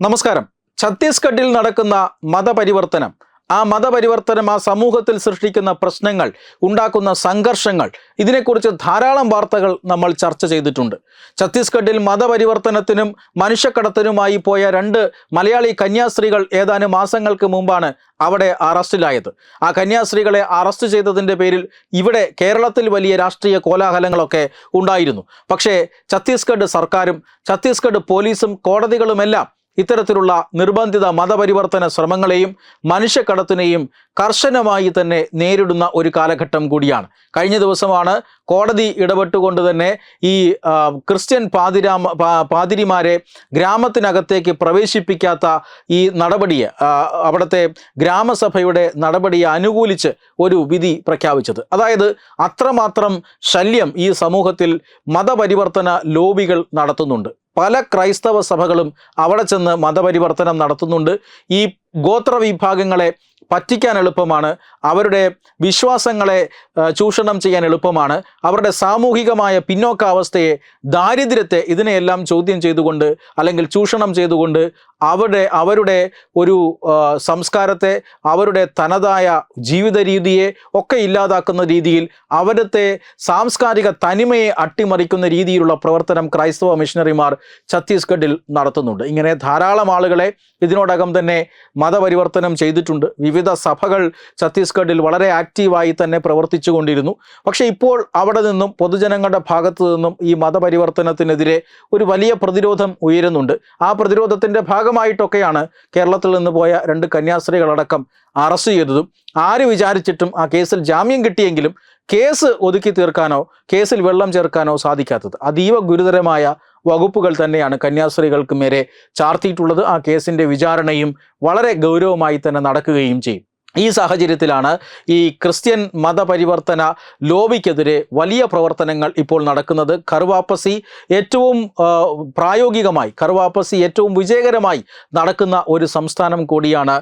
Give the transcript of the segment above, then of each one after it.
നമസ്കാരം. ഛത്തീസ്ഗഡിൽ നടക്കുന്ന മതപരിവർത്തനം. ആ മതപരിവർത്തനം ആ സമൂഹത്തിൽ സൃഷ്ടിക്കുന്ന പ്രശ്നങ്ങൾ ഉണ്ടാക്കുന്ന സംഘർഷങ്ങൾ ഇതിനെക്കുറിച്ച് ധാരാളം വാർത്തകൾ നമ്മൾ ചർച്ച ചെയ്തിട്ടുണ്ട്. ഛത്തീസ്ഗഡിൽ മതപരിവർത്തനത്തിനും മനുഷ്യക്കടത്തിനുമായി പോയ രണ്ട് മലയാളി കന്യാസ്ത്രീകൾ ഏതാനും മാസങ്ങൾക്ക് മുമ്പാണ് അവിടെ അറസ്റ്റിലായത്. ആ കന്യാസ്ത്രീകളെ അറസ്റ്റ് ചെയ്തതിന്റെ പേരിൽ ഇവിടെ കേരളത്തിൽ വലിയ രാഷ്ട്രീയ കോലാഹലങ്ങളൊക്കെ ഉണ്ടായിരുന്നു. പക്ഷേ ഛത്തീസ്ഗഡ് സർക്കാരും ഛത്തീസ്ഗഡ് പോലീസും കോടതികളുമെല്ലാം ഇത്തരത്തിലുള്ള നിർബന്ധിത മതപരിവർത്തന ശ്രമങ്ങളെയും മനുഷ്യക്കടത്തിനെയും കർശനമായി തന്നെ നേരിടുന്ന ഒരു കാലഘട്ടം കൂടിയാണ്. കഴിഞ്ഞ ദിവസമാണ് കോടതി ഇടപെട്ടുകൊണ്ട് തന്നെ ഈ ക്രിസ്ത്യൻ പാതിരാ പാതിരിമാരെ ഗ്രാമത്തിനകത്തേക്ക് പ്രവേശിപ്പിക്കാത്ത ഈ നടപടിയെ അവിടുത്തെ ഗ്രാമസഭയുടെ നടപടിയെ അനുകൂലിച്ച് ഒരു വിധി പ്രഖ്യാപിച്ചത്. അതായത് അത്രമാത്രം ശല്യം ഈ സമൂഹത്തിൽ മതപരിവർത്തന ലോബികൾ നടത്തുന്നുണ്ട്. പല ക്രൈസ്തവ സഭകളും അവിടെ ചെന്ന് മതപരിവർത്തനം നടത്തുന്നുണ്ട്. ഈ ഗോത്ര വിഭാഗങ്ങളെ പറ്റിക്കാൻ എളുപ്പമാണ്. അവരുടെ വിശ്വാസങ്ങളെ ചൂഷണം ചെയ്യാൻ എളുപ്പമാണ്. അവരുടെ സാമൂഹികമായ പിന്നോക്കാവസ്ഥയെ ദാരിദ്ര്യത്തെ ഇതിനെയെല്ലാം ചോദ്യം ചെയ്തുകൊണ്ട് അല്ലെങ്കിൽ ചൂഷണം ചെയ്തുകൊണ്ട് അവരുടെ അവരുടെ ഒരു സംസ്കാരത്തെ അവരുടെ തനതായ ജീവിത രീതിയെ ഒക്കെ ഇല്ലാതാക്കുന്ന രീതിയിൽ അവരുടെ സാംസ്കാരിക തനിമയെ അട്ടിമറിക്കുന്ന രീതിയിലുള്ള പ്രവർത്തനം ക്രൈസ്തവ മിഷണറിമാർ ഛത്തീസ്ഗഡിൽ നടത്തുന്നുണ്ട്. ഇങ്ങനെ ധാരാളം ആളുകളെ ഇതിനോടകം തന്നെ മതപരിവർത്തനം ചെയ്തിട്ടുണ്ട്. വിവിധ സഭകൾ ഛത്തീസ്ഗഡിൽ വളരെ ആക്റ്റീവായി തന്നെ പ്രവർത്തിച്ചു കൊണ്ടിരുന്നു പക്ഷേ ഇപ്പോൾ അവിടെ നിന്നും പൊതുജനങ്ങളുടെ ഭാഗത്തു നിന്നും ഈ മതപരിവർത്തനത്തിനെതിരെ ഒരു വലിയ പ്രതിരോധം ഉയരുന്നുണ്ട്. ആ പ്രതിരോധത്തിന്റെ ഭാഗമായിട്ടൊക്കെയാണ് കേരളത്തിൽ നിന്ന് പോയ രണ്ട് കന്യാസ്ത്രീകളടക്കം അറസ്റ്റ് ചെയ്തതും. ആര് വിചാരിച്ചിട്ടും ആ കേസിൽ ജാമ്യം കിട്ടിയെങ്കിലും കേസ് ഒതുക്കി തീർക്കാനോ കേസിൽ വെള്ളം ചേർക്കാനോ സാധിക്കാത്തത്. അതീവ ഗുരുതരമായ വകുപ്പുകൾ തന്നെയാണ് കന്യാസ്ത്രീകൾക്ക് നേരെ ചാർത്തിയിട്ടുള്ളത്. ആ കേസിന്റെ വിചാരണയും വളരെ ഗൗരവമായി തന്നെ നടക്കുകയും ചെയ്യും. ഈ സാഹചര്യത്തിലാണ് ഈ ക്രിസ്ത്യൻ മതപരിവർത്തന ലോബിക്കെതിരെ വലിയ പ്രവർത്തനങ്ങൾ ഇപ്പോൾ നടക്കുന്നത്. കറുവാപ്പസി ഏറ്റവും പ്രായോഗികമായി കറുവാപ്പസി ഏറ്റവും വിജയകരമായി നടക്കുന്ന ഒരു സംസ്ഥാനം കൂടിയാണ്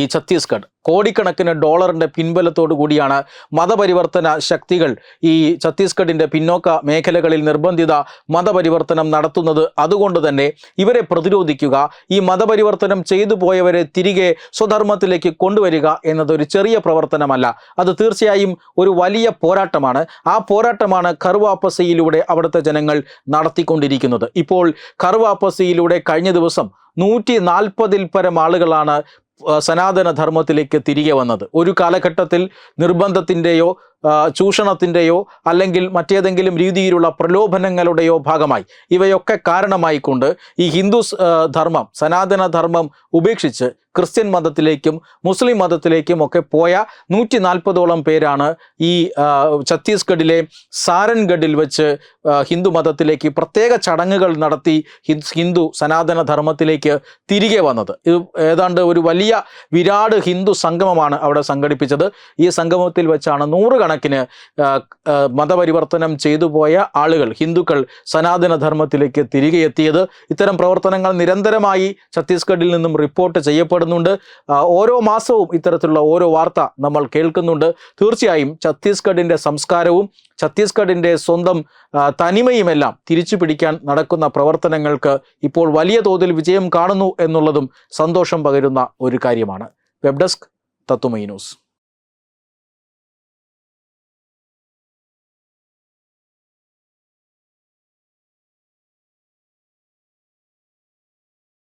ഈ ഛത്തീസ്ഗഡ്. കോടിക്കണക്കിന് ഡോളറിന്റെ പിൻബലത്തോടു കൂടിയാണ് മതപരിവർത്തന ശക്തികൾ. ഈ ഛത്തീസ്ഗഡിന്റെ പിന്നോക്ക മേഖലകളിൽ നിർബന്ധിത മതപരിവർത്തനം നടത്തുന്നത് അതുകൊണ്ട് തന്നെ ഇവരെ പ്രതിരോധിക്കുക ഈ മതപരിവർത്തനം ചെയ്തു പോയവരെ തിരികെ സ്വധർമ്മത്തിലേക്ക് കൊണ്ടുവരിക എന്നതൊരു ചെറിയ പ്രവർത്തനമല്ല. അത് തീർച്ചയായും ഒരു വലിയ പോരാട്ടമാണ്. ആ പോരാട്ടമാണ് കറുവാപ്പസയിലൂടെ അവിടുത്തെ ജനങ്ങൾ നടത്തിക്കൊണ്ടിരിക്കുന്നത്. ഇപ്പോൾ കറുവാപ്പസയിലൂടെ കഴിഞ്ഞ ദിവസം നൂറ്റി നാൽപ്പതിൽ പരം ആളുകളാണ് സനാതന ധർമ്മത്തിലേക്ക് തിരികെ വന്നത്. ഒരു കാലഘട്ടത്തിൽ നിർബന്ധത്തിന്റെയോ ചൂഷണത്തിന്റെയോ അല്ലെങ്കിൽ മറ്റേതെങ്കിലും രീതിയിലുള്ള പ്രലോഭനങ്ങളുടെയോ ഭാഗമായി. ഇവയൊക്കെ കാരണമായിക്കൊണ്ട് ഈ ഹിന്ദു ധർമ്മം സനാതന ധർമ്മം ഉപേക്ഷിച്ച് ക്രിസ്ത്യൻ മതത്തിലേക്കും മുസ്ലിം മതത്തിലേക്കും ഒക്കെ പോയ നൂറ്റി നാൽപ്പതോളം പേരാണ് ഈ ഛത്തീസ്ഗഡിലെ സാരൻഗഡിൽ വെച്ച് ഹിന്ദു മതത്തിലേക്ക് പ്രത്യേക ചടങ്ങുകൾ നടത്തി ഹിന്ദു സനാതന ധർമ്മത്തിലേക്ക് തിരികെ വന്നത്. ഇത് ഏതാണ്ട് ഒരു വലിയ വിരാട് ഹിന്ദു സംഗമമാണ് അവിടെ സംഘടിപ്പിച്ചത്. ഈ സംഗമത്തിൽ വെച്ചാണ് നൂറുകണക്കിന് ആ, മതപരിവർത്തനം ചെയ്തു പോയ ആളുകൾ ഹിന്ദുക്കൾ സനാതന ധർമ്മത്തിലേക്ക് തിരികെ എത്തിയത് ഇത്തരം പ്രവർത്തനങ്ങൾ നിരന്തരമായി ഛത്തീസ്ഗഡിൽ നിന്നും റിപ്പോർട്ട് ചെയ്യപ്പെടുന്നുണ്ട്. ഓരോ മാസവും ഇത്തരത്തിലുള്ള ഓരോ വാർത്ത നമ്മൾ കേൾക്കുന്നുണ്ട്. തീർച്ചയായും ഛത്തീസ്ഗഡിന്റെ സംസ്കാരവും ഛത്തീസ്ഗഡിന്റെ സ്വന്തം തനിമയുമെല്ലാം തിരിച്ചു പിടിക്കാൻ നടക്കുന്ന പ്രവർത്തനങ്ങൾക്ക് ഇപ്പോൾ വലിയ തോതിൽ വിജയം കാണുന്നു എന്നുള്ളതും സന്തോഷം പകരുന്ന ഒരു കാര്യമാണ്. വെബ് ഡെസ്ക് തത്തുമൈ ന്യൂസ്.